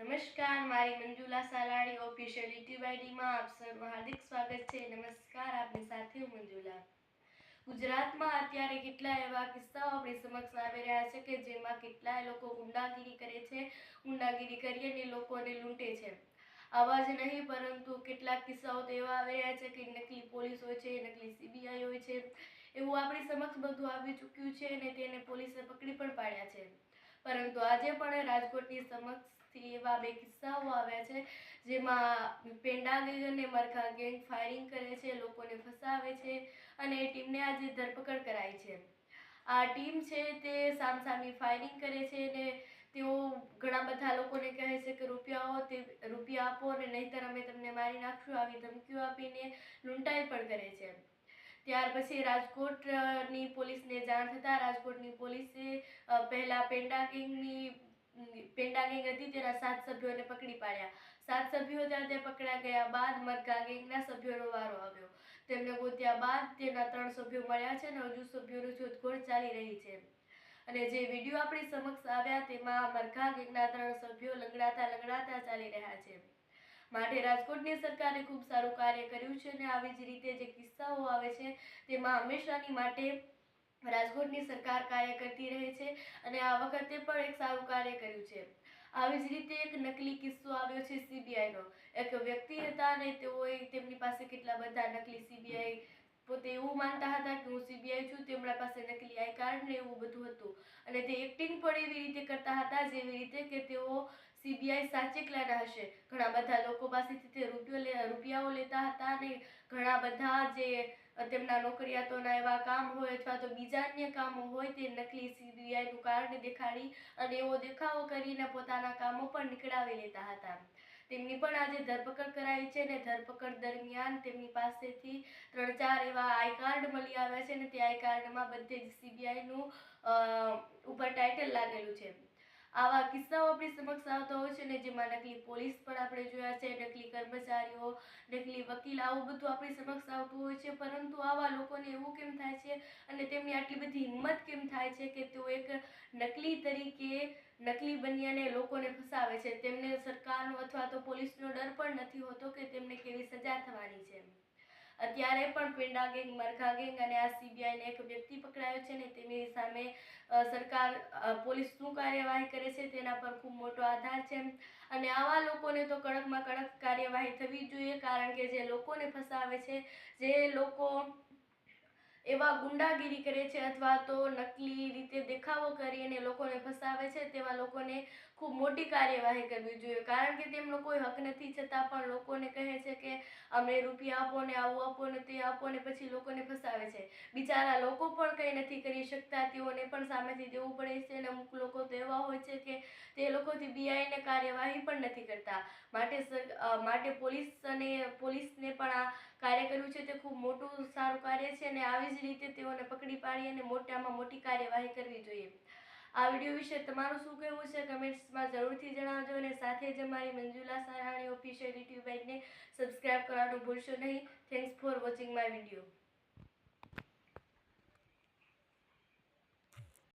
નમસ્કાર, મારી Manjula Salani official YouTube આપ સૌનું હાર્દિક સ્વાગત છે. નમસ્કાર આપની સાથે હું મંજુલા. ગુજરાતમાં અત્યારે કેટલા એવા કિસ્સાઓ આપણી સમક્ષ આવી રહ્યા છે કે જેમાં કેટલાય લોકો ગુંડાગીરી કરે છે, ગુંડાગીરી કરીને લોકોને લૂંટે છે. આવા જ નહીં, પરંતુ કેટલાક કિસ્સાઓ તો એવા આવી રહ્યા છે કે નકલી પોલીસ હોય છે, નકલી સીબીઆઈ હોય છે, એવું આપણી સમક્ષ બધું આવી ચૂક્યું છે અને તેને પોલીસે પકડી પણ પાડ્યા છે. પરંતુ આજે પણ રાજકોટની સમક્ષથી એવા બે કિસ્સાઓ આવ્યા છે, જેમાં પેંડા અને મરખા ગેંગ ફાયરિંગ કરે છે, લોકોને ફસાવે છે અને એ ટીમને આજે ધરપકડ કરાઈ છે. આ ટીમ છે તે સામસામી ફાયરિંગ કરે છે અને તેઓ ઘણા બધા લોકોને કહે છે કે રૂપિયાઓ તે રૂપિયા આપો અને નહીંતર અમે તમને મારી નાખશું આવી ધમકીઓ આપીને લૂંટાઈ પણ કરે છે. ત્યાર પછી રાજકોટની પોલીસને જાણ થતાં રાજકોટની પોલીસે પહેલાં પેંડા ગેંગની પેંડા ગેંગ હતી તેના સાત સભ્યોને પકડી પાડ્યા. સાત સભ્યો ત્યાં તે પકડાઈ ગયા બાદ મરઘા ગેંગના સભ્યોનો વારો આવ્યો. તેમને ગોત્યા બાદ તેના ત્રણ સભ્યો મળ્યા છે અને હજુ સભ્યોની શોધખોળ ચાલી રહી છે. અને જે વીડિયો આપણી સમક્ષ આવ્યા તેમાં મરઘા ગેંગના ત્રણ સભ્યો લંગડાતા લંગડાતા ચાલી રહ્યા છે. માટે રાજકોટની સરકારે ખૂબ સારું કાર્ય કર્યું છે અને આવી જ રીતે જે કિસ્સાઓ આવે છે તેમાં હંમેશાની માટે રાજકોટની સરકાર કાર્ય કરતી રહે છે અને આ વખતે પણ એક સારું કાર્ય કર્યું છે. આવી જ રીતે એક નકલી કિસ્સો આવ્યો છે સીબીઆઈનો. એક વ્યક્તિ હતા અને તેઓએ તેમની પાસે કેટલા બધા નકલી સીબીઆઈ પોતે એવું માનતા હતા કે હું સીબીઆઈ છું, તેમના પાસે નકલી આઈ કાર્ડ ને એવું બધું હતું. અને તે એક્ટિંગ પણ એવી રીતે કરતા હતા જેવી રીતે કે તેઓ સીબીઆઈ સાચેકલાના હશે. ઘણા બધા લોકો પાસેથી તે રૂપિયો રૂપિયાઓ લેતા હતા અને ઘણા બધા જે તેમના નોકરિયાતોના એવા કામ હોય અથવા તો બીજા અન્ય કામો હોય તે નકલી સીબીઆઈનું કાર્ડ દેખાડી અને એવો દેખાવો કરીને પોતાના કામો પણ નીકળાવી લેતા હતા. તેમની પણ આજે ધરપકડ કરાઈ છે ને ધરપકડ દરમિયાન તેમની પાસેથી ત્રણ ચાર એવા આઈ કાર્ડ મળી આવ્યા છે ને તે આઈ કાર્ડમાં બધે જ સીબીઆઈનું ઉપર ટાઇટલ લાગેલું છે. આવા કિસ્સાઓ આપણી સમક્ષ આવતા હોય છે ને જેમાં નકલી પોલીસ પણ આપણે જોયા છે, નકલી કર્મચારીઓ, નકલી વકીલ, આવું બધું આપણી સમક્ષ આવતું હોય છે. પરંતુ આવા લોકોને એવું કેમ થાય છે અને તેમની આટલી બધી હિંમત કેમ થાય છે કે તેઓ એક નકલી તરીકે નકલી બન્યાને લોકોને ફસાવે છે? તેમને સરકારનો અથવા તો પોલીસનો ડર પણ નથી હોતો કે તેમને કેવી સજા થવાની છે? અત્યારે પણ પેંડા ગેંગ, મરઘા ગેંગ અને આ સીબીઆઈને એક વ્યક્તિ પકડાયો છે ને તેની સામે સરકાર પોલીસ શું કાર્યવાહી કરે છે તેના પર ખૂબ મોટો આધાર છે. અને આવા લોકોને તો કડકમાં કડક કાર્યવાહી થવી જોઈએ, કારણ કે જે લોકોને ફસાવે છે, જે લોકો એવા ગુંડાગીરી કરે છે અથવા તો નકલી રીતે દેખાવો કરી અને લોકોને ફસાવે છે, તેવા લોકોને ખૂબ મોટી કાર્યવાહી કરવી જોઈએ. કારણ કે તેમનો કોઈ હક નથી, છતાં પણ લોકોને કહે છે કે અમને રૂપિયા આપો ને આવું આપો ને તે આપો ને પછી લોકોને ફસાવે છે. બિચારા લોકો પણ કંઈ નથી કરી શકતા, તેઓને પણ સામેથી દેવું પડે છે અને અમુક લોકો તો એવા હોય છે કે તે લોકોથી બીઆઈને કાર્યવાહી પણ નથી કરતા. માટે માટે પોલીસ અને પોલીસને પણ આ કાર્ય ખૂબ મોટું સારું કાર્ય છે અને આવી જ રીતે તેઓને પકડી પાડી અને મોટામાં મોટી કાર્યવાહી કરવી જોઈએ. આ વીડિયો વિશે તમારું શું કહેવું છે? કમેન્ટ્સમાં જરૂરથી જણાવજો અને સાથે જ અમારી મંજુલા સારાણી ઓફિશિયલ યુટ્યુબ ને સબસ્ક્રાઇબ કરવાનું ભૂલશો નહીં. Thanks for watching my video